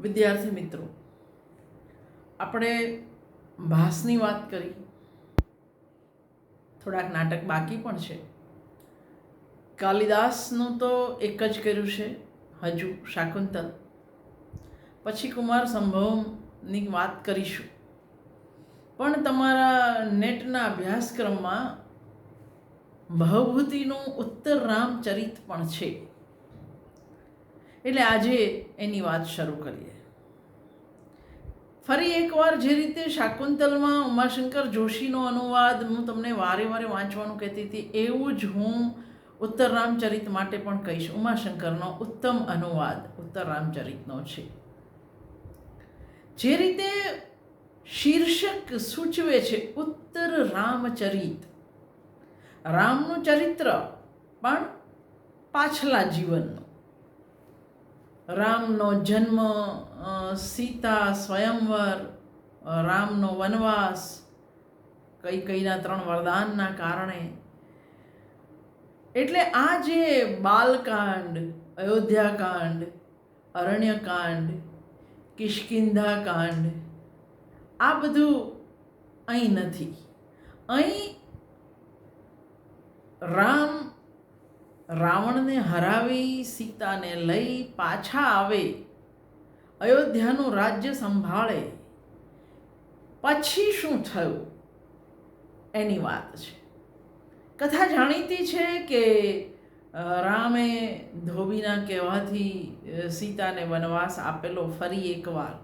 વિદ્યાર્થી મિત્રો, આપણે ભાસની વાત કરી. થોડાક નાટક બાકી પણ છે. કાલિદાસનું તો એક જ કર્યું છે, હજુ શાકુંતલ. પછી કુમાર સંભવની વાત કરીશું. પણ તમારા નેટના અભ્યાસક્રમમાં ભવભૂતિનું ઉત્તર રામચરિત પણ છે. એટલે આજે એની વાત શરૂ કરીએ. ફરી એકવાર જે રીતે શાકુંતલમાં ઉમાશંકર જોશીનો અનુવાદ, હું તમને વારે વારે વાંચવાનું કહેતી હતી, એવું જ હું ઉત્તર રામચરિત માટે પણ કહીશ. ઉમાશંકરનો ઉત્તમ અનુવાદ ઉત્તર રામચરિતનો છે. જે રીતે શીર્ષક સૂચવે છે ઉત્તર રામચરિત રામનું ચરિત્ર પણ પાછલા જીવનનું. રામનો જન્મ સીતા સ્વયંવર રામનો વનવાસ, કઈ કઈના ત્રણ વરદાનના કારણે. એટલે આ જે બાલકાંડ, અયોધ્યાકાંડ, અરણ્યકાંડ, કિષ્કિંધાકાંડ, આ બધું અહીં નથી. અહીં રામ રાવણને હરાવી સીતાને લઈ પાછા આવે, અયોધ્યાનું રાજ્ય સંભાળે. પછી શું થયું? એની વાત છે. કથા જાણીતી છે કે રામે ધોબીના કહેવાથી સીતાને વનવાસ આપેલો ફરી એકવાર.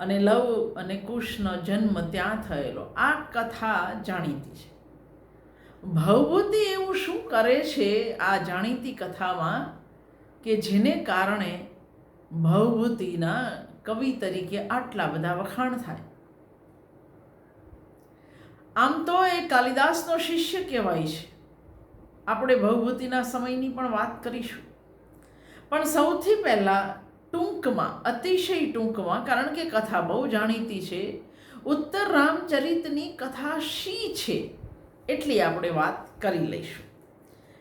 અને લવ અને કુશનો જન્મ ત્યાં થયેલો. આ કથા જાણીતી છે. ભવભૂતિ એવું શું કરે છે આ જાણીતી કથામાં કે જેને કારણે ભવભૂતિના કવિ તરીકે આટલા બધા વખાણ થાય? આમ તો એ કાલિદાસનો શિષ્ય કહેવાય છે. આપણે ભવભૂતિના સમયની પણ વાત કરીશું. પણ સૌથી પહેલાં ટૂંકમાં, અતિશય ટૂંકમાં, કારણ કે કથા બહુ જાણીતી છે, ઉત્તર રામચરિતની કથા શી છે? એટલી આપણે વાત કરી લઈશું.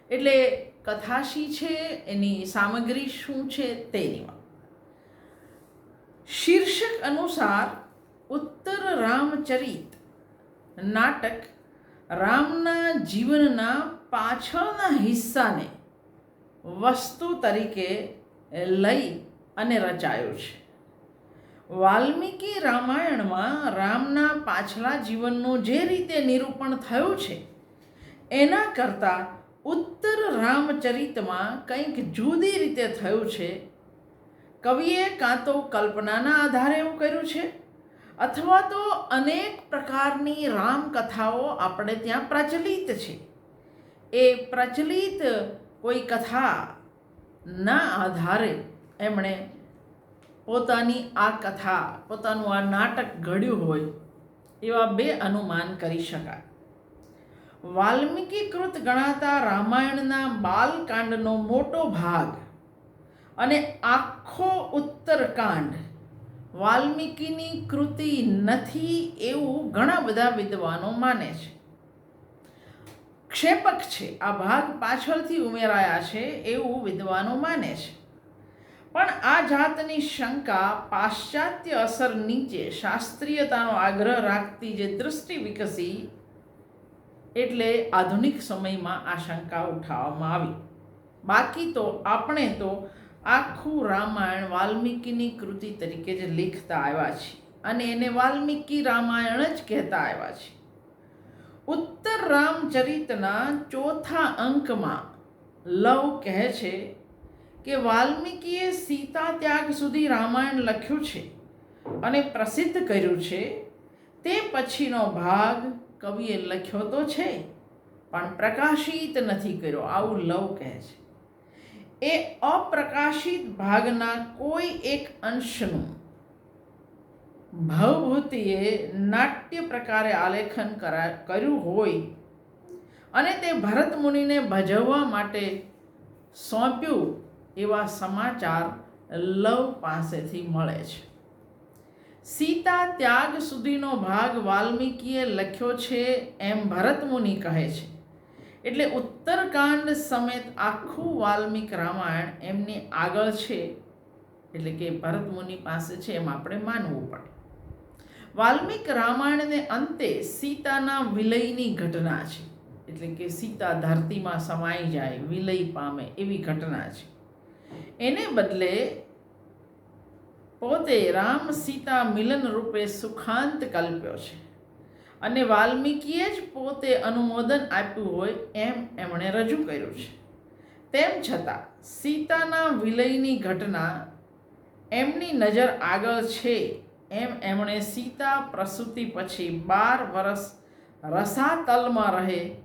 એટલે કથા શી છે? એની સામગ્રી શું છે? તેની વાત શીર્ષક અનુસાર ઉત્તર રામચરિત નાટક રામના જીવનના પાછળના હિસ્સાને વસ્તુ તરીકે લઈ અને રચાયો છે. વાલ્મીકી રામાયણમાં રામના પાછલા જીવનનું જે રીતે નિરૂપણ થયું છે, એના કરતાં ઉત્તર રામચરિતમાં કંઈક જુદી રીતે થયું છે. કવિએ કાં તો કલ્પનાના આધારે એવું કર્યું છે, અથવા તો અનેક પ્રકારની રામકથાઓ આપણે ત્યાં પ્રચલિત છે. એ પ્રચલિત કોઈ કથા ના આધારે એમણે પોતાની આ કથા, પોતાનું આ નાટક ઘડ્યું હોય, એવા બે અનુમાન કરી શકાય. વાલ્મીકીકૃત ગણાતા રામાયણના બાલકાંડનો મોટો ભાગ અને આખો ઉત્તરકાંડ વાલ્મીકીની કૃતિ નથી એવું ઘણા બધા વિદ્વાનો માને છે. ક્ષેપક છે, આ ભાગ પાછળથી ઉમેરાયા છે એવું વિદ્વાનો માને છે. પણ આ જાતની શંકા પાશ્ચાત્ય અસર નીચે શાસ્ત્રીયતાનો આગ્રહ રાખતી જે દૃષ્ટિ વિકસી એટલે આધુનિક સમયમાં આ શંકા ઉઠાવવામાં આવી. બાકી તો આપણે તો આખું રામાયણ વાલ્મીકીની કૃતિ તરીકે જ લીખતા આવ્યા છીએ અને એને વાલ્મીકી રામાયણ જ કહેતા આવ્યા છીએ. ઉત્તર રામચરિતના ચોથા અંકમાં લવ કહે છે કે વાલ્મીકીએ સીતા ત્યાગ સુધી રામાયણ લખ્યું છે અને પ્રસિદ્ધ કર્યું છે, તે પછીનો ભાગ કવિએ લખ્યો તો છે, પણ પ્રકાશિત નથી કર્યો. આવું લવ કહે છે. એ અપ્રકાશિત ભાગના કોઈ એક અંશનું ભવભૂતિએ નાટ્ય પ્રકારે આલેખન કરા, કર્યું હોય અને તે ભરત મુનિને ભજવવા માટે સોંપ્યું એવા સમાચાર લવ પાસેથી મળે છે. સીતા ત્યાગ સુધીનો ભાગ વાલ્મીકીએ લખ્યો છે એમ ભરત મુનિ કહે છે. એટલે ઉત્તરકાંડ સમેત આખું વાલ્મીક રામાયણ એમની આગળ છે. એટલે કે ભરત મુનિ પાસે છે એમ આપણે માનવું પડે. વાલ્મિક રામાયણને અંતે સીતાના વિલયની ઘટના છે. એટલે કે સીતા ધરતીમાં સમાઈ જાય, વિલય પામે એવી ઘટના છે. એને બદલે પોતે રામ સીતા મિલન રૂપે સુખાંત કલ્પ્યો છે. અને વાલ્મીકીએ જ પોતે અનુમોદન આપ્યું હોય એમ એમણે રજૂ કર્યું છે. તેમ છતાં સીતાના વિલયની ઘટના એમની નજર આગળ છે એમ એમણે સીતા પ્રસૂતિ પછી બાર વર્ષ રસાતલમાં રહે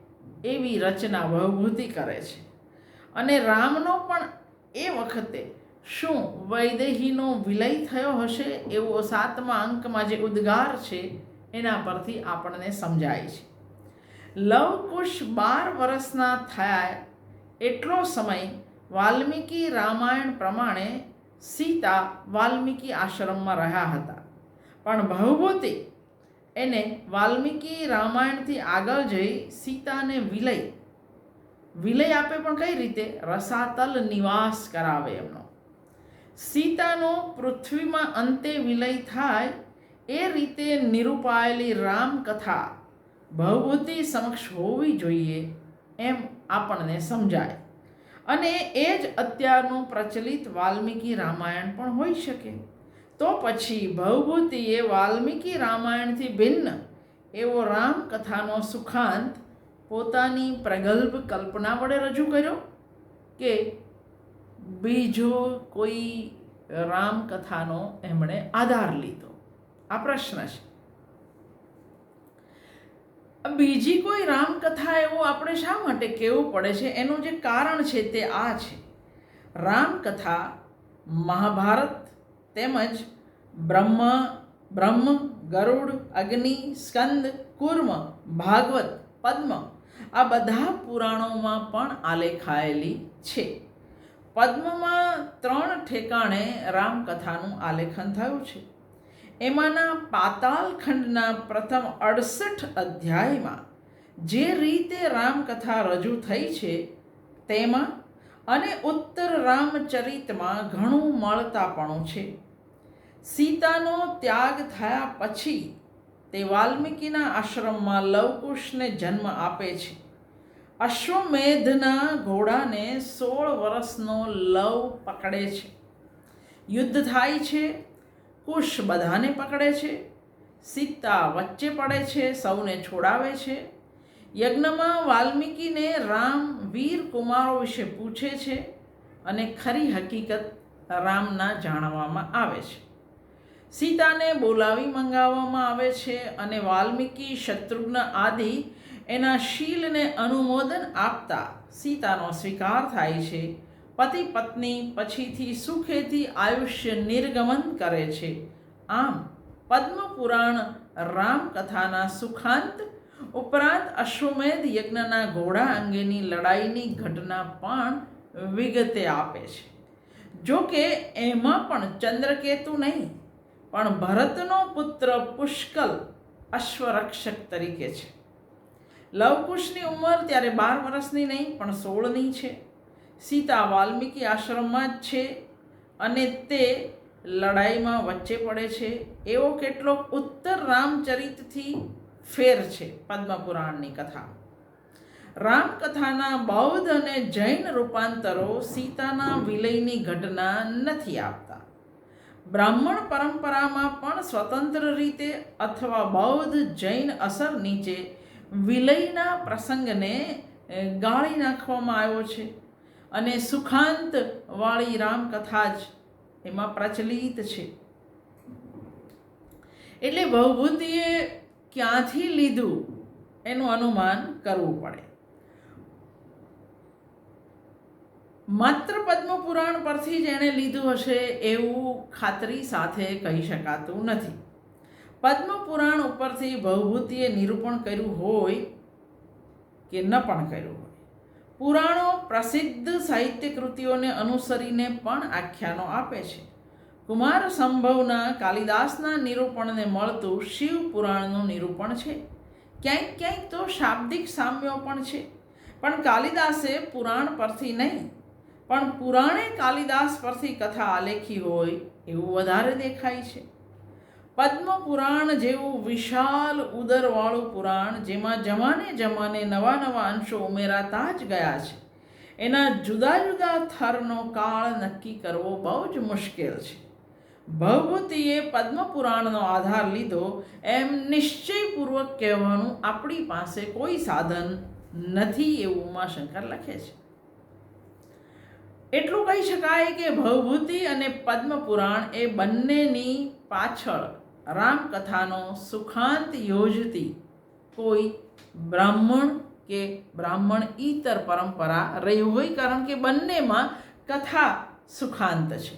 એવી રચના વહુભૂતિ કરે છે. અને રામનો પણ એ વખતે શું વૈદેહીનો વિલય થયો હશે એવો સાતમા અંકમાં જે ઉદ્ગાર છે, એના પરથી આપણને સમજાય છે. લવકુશ બાર વર્ષના થયા એટલો સમય વાલ્મીકી રામાયણ પ્રમાણે સીતા વાલ્મીકી આશ્રમમાં રહ્યા હતા. પણ ભવભૂતિ એને વાલ્મીકી રામાયણથી આગળ જઈ સીતાને વિલય વિલય આપે પણ કઈ રીતે? રસાતલ નિવાસ કરાવે એમનો. સીતાનો પૃથ્વીમાં અંતે વિલય થાય, એ રીતે નિરૂપાયેલી રામકથા ભવભૂતિ સમક્ષ હોવી જોઈએ એમ આપણને સમજાય. અને એ જ અત્યારનું પ્રચલિત વાલ્મીકી રામાયણ પણ હોઈ શકે. તો પછી ભવભૂતિએ વાલ્મીકી રામાયણથી ભિન્ન એવો રામકથાનો સુખાંત પોતાની પ્રગલ્ભ કલ્પના વડે રજૂ કર્યો કે બીજો કોઈ રામકથાનો એમણે આધાર લીધો? આ પ્રશ્ન છે. બીજી કોઈ રામકથા એવું આપણે શા માટે કહેવું પડે છે? એનું જે કારણ છે તે આ છે. રામકથા મહાભારત તેમજ બ્રહ્મ બ્રહ્મ, ગરુડ, અગ્નિ, સ્કંદ, કુર્મ, ભાગવત, પદ્મ આ બધા પુરાણોમાં પણ આલેખાયેલી છે. પદ્મમાં ત્રણ ઠેકાણે રામકથાનું આલેખન થયું છે. એમાંના પાતાલખંડના પ્રથમ અડસઠ અધ્યાયમાં જે રીતે રામકથા રજૂ થઈ છે તેમાં અને ઉત્તર રામચરિતમાં ઘણું મળતાપણું છે. સીતાનો ત્યાગ થયા પછી તે વાલ્મીકીના આશ્રમમાં લવકુશને જન્મ આપે છે. અશ્વમેધના ઘોડાને સોળ વર્ષનો લવ પકડે છે. યુદ્ધ થાય છે, કુશ બધાને પકડે છે, સીતા વચ્ચે પડે છે, સૌને છોડાવે છે. યજ્ઞમાં વાલ્મીકીને રામ વીર કુમારો વિશે પૂછે છે અને ખરી હકીકત રામના જાણવામાં આવે છે. સીતાને બોલાવી મંગાવવામાં આવે છે અને વાલ્મીકી શત્રુઘ્ન આદિ એના શીલને અનુમોદન આપતા સીતાનો સ્વીકાર થાય છે. પતિ પત્ની પછીથી સુખેથી આયુષ્ય નિર્ગમન કરે છે. આમ પદ્મપુરાણ રામકથાના સુખાંત ઉપરાંત અશ્વમેધ યજ્ઞના ઘોડા અંગેની લડાઈની ઘટના પણ વિગતે આપે છે. જો કે એમાં પણ ચંદ્રકેતુ નહીં પણ ભરતનો પુત્ર પુષ્કલ અશ્વરક્ષક તરીકે છે. લવકુશની ઉંમર ત્યારે બાર વર્ષની નહીં, પણ સોળની છે. સીતા વાલ્મીકી આશ્રમમાં જ છે અને તે લડાઈમાં વચ્ચે પડે છે. એવો કેટલોક ઉત્તર રામચરિતથી ફેર છે પદ્મપુરાણની કથા. રામકથાના બૌદ્ધ અને જૈન રૂપાંતરો સીતાના વિલયની ઘટના નથી આપતા. બ્રાહ્મણ પરંપરામાં પણ સ્વતંત્ર રીતે અથવા બૌદ્ધ જૈન અસર નીચે વિલયના પ્રસંગને ગાળી નાખવામાં આવ્યો છે. અને સુખાંત વાળી રામકથા જ એમાં પ્રચલિત છે. એટલે ભવભૂતિએ ક્યાંથી લીધું એનું અનુમાન કરવું પડે. માત્ર પદ્મપુરાણ પરથી જ એણે લીધું હશે એવું ખાતરી સાથે કહી શકાતું નથી. પદ્મપુરાણ ઉપરથી ભવભૂતિએ નિરૂપણ કર્યું હોય કે ન પણ કર્યું હોય. પુરાણો પ્રસિદ્ધ સાહિત્ય કૃતિઓને અનુસરીને પણ આખ્યાનો આપે છે. કુમાર સંભવના કાલિદાસના નિરૂપણને મળતું શિવ પુરાણનું નિરૂપણ છે. ક્યાંક ક્યાંક તો શાબ્દિક સામ્યો પણ છે. પણ કાલિદાસે પુરાણ પરથી નહીં પણ પુરાણે કાલિદાસ પરથી કથા આલેખી હોય એવું વધારે દેખાય છે. પદ્મ પુરાણ જેવું વિશાલ ઉદરવાળું પુરાણ જેમાં જમાને જમાને નવા નવા અંશો ઉમેરાતા જ ગયા છે. એના જુદા જુદા થરનો કાળ નક્કી કરવો બહુ જ મુશ્કેલ છે. ભવભૂતિએ પદ્મપુરાણનો આધાર લીધો એમ નિશ્ચયપૂર્વક કહેવાનું આપણી પાસે કોઈ સાધન નથી એવું ઉમાશંકર લખે છે. એટલું કહી શકાય કે ભવભૂતિ અને પદ્મપુરાણ એ બંનેની પાછળ રામકથાનો સુખાંત યોજતી કોઈ બ્રાહ્મણ કે બ્રાહ્મણ ઈતર પરંપરા રહી હોય કારણ કે બંનેમાં કથા સુખાંત છે.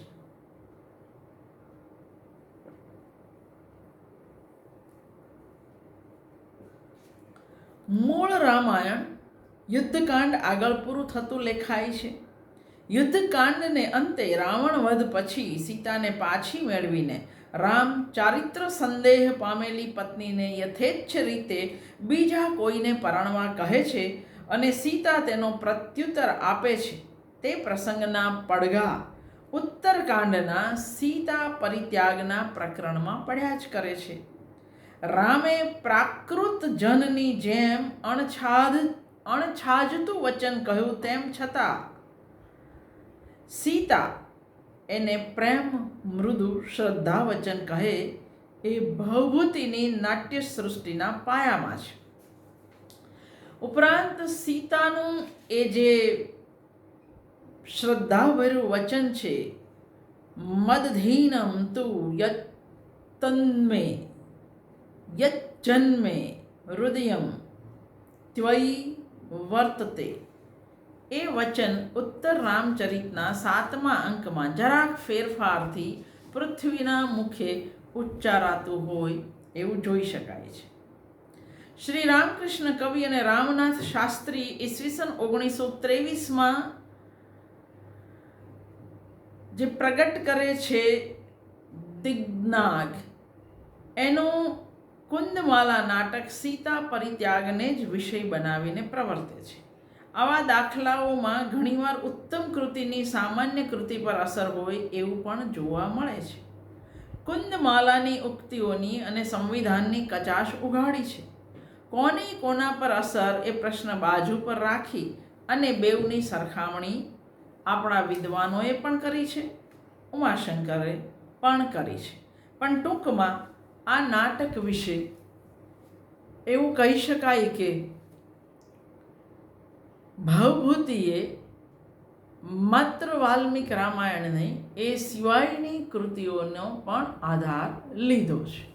મૂળ રામાયણ યુદ્ધકાંડ આગળ પૂરું થતું લેખાય છે. યુદ્ધકાંડને અંતે રાવણ વધ પછી સીતાને પાછી મેળવીને રામ ચારિત્ર સંદેહ પામેલી પત્નીને યથેચ્છ રીતે બીજા કોઈને પરણવા કહે છે અને સીતા તેનો પ્રત્યુત્તર આપે છે. તે પ્રસંગના પડઘા ઉત્તરકાંડના સીતા પરિત્યાગના પ્રકરણમાં પડ્યા જ કરે છે. રામે પ્રાકૃત જનની જેમ અણછાદ અણછાજતું વચન કહ્યું તેમ છતાં સીતા એને પ્રેમ, મૃદુ, શ્રદ્ધા વચન કહે એ ભવભૂતિની નાટ્ય સૃષ્ટિના પાયામાં છે. ઉપરાંત સીતાનું એ જે શ્રદ્ધાભર્યું વચન છે, મદધીનમ તું યત્તન્મે, યજ્જન્મે, હૃદયમ, ત્વયી વર્તતે. એ વચન ઉત્તર રામચરિતના સાતમા અંકમાં જરાક ફેરફારથી પૃથ્વીના મુખે ઉચ્ચારાતું હોય એવું જોઈ શકાય છે. શ્રી રામકૃષ્ણ કવિ અને રામનાથ શાસ્ત્રી ઈસવીસન ઓગણીસો ત્રેવીસમાં જે પ્રગટ કરે છે દિગ્નાગ, એનું કુંદમાલા નાટક સીતા પરિત્યાગને જ વિષય બનાવીને પ્રવર્તે છે. આવા દાખલાઓમાં ઘણીવાર ઉત્તમ કૃતિની સામાન્ય કૃતિ પર અસર હોય એવું પણ જોવા મળે છે. કુંદમાલાની ઉક્તિઓની અને સંવિધાનની કચાશ ઉઘાડી છે. કોને કોના પર અસર એ પ્રશ્ન બાજુ પર રાખી અને બેઉની સરખામણી આપણા વિદ્વાનોએ પણ કરી છે. ઉમાશંકરે પણ કરી છે. પણ ટૂંકમાં આ નાટક વિશે એવું કહી શકાય કે ભવભૂતિએ માત્ર વાલ્મિક નહીં એ સિવાયની કૃતિઓનો પણ આધાર લીધો છે.